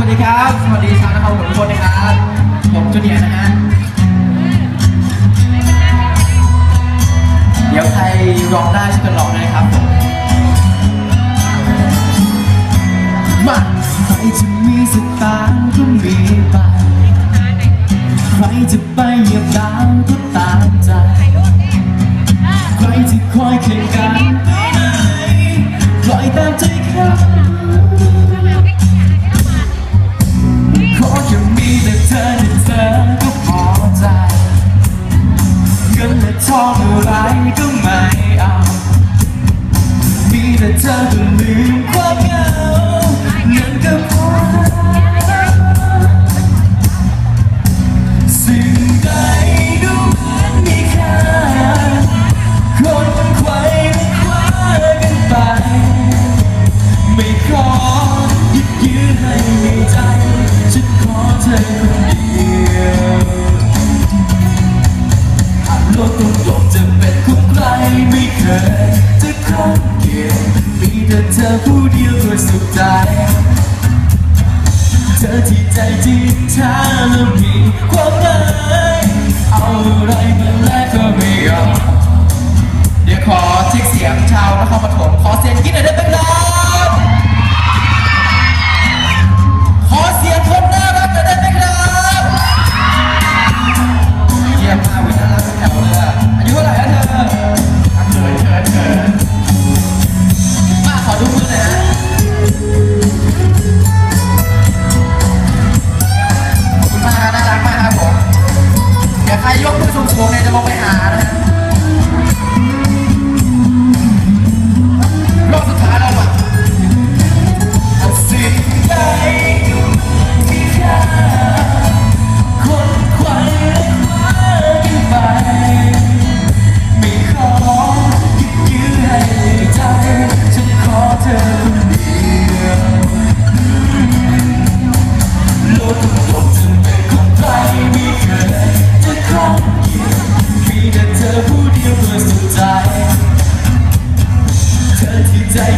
สวัสดีครับ สวัสดีชาวนครปฐมทุกคนนะครับ ผมจูเนียร์นะฮะ เดี๋ยวใครร้องได้ช่วยกันร้องนะครับผมมาใครจะมีสต ลกตรงกลมจะเป็นของใครไม่เค ถ้าแล้วมีความหมายเอาอะไรมาแลกก็ไม่ยอมเดี๋ยวขอเช็คเสียงชาวนครปฐมขอเสียงกินหน่อยได้ไหม รยกมือสูงๆเนี่ยจะมองไปหานะรอบสุดท้ายแล้วอะสิ่งใดที่ข้คนคว้และคว้าไปไม่ขอยึดยื้อให้ใจฉันขอเธอคนเดียวลดก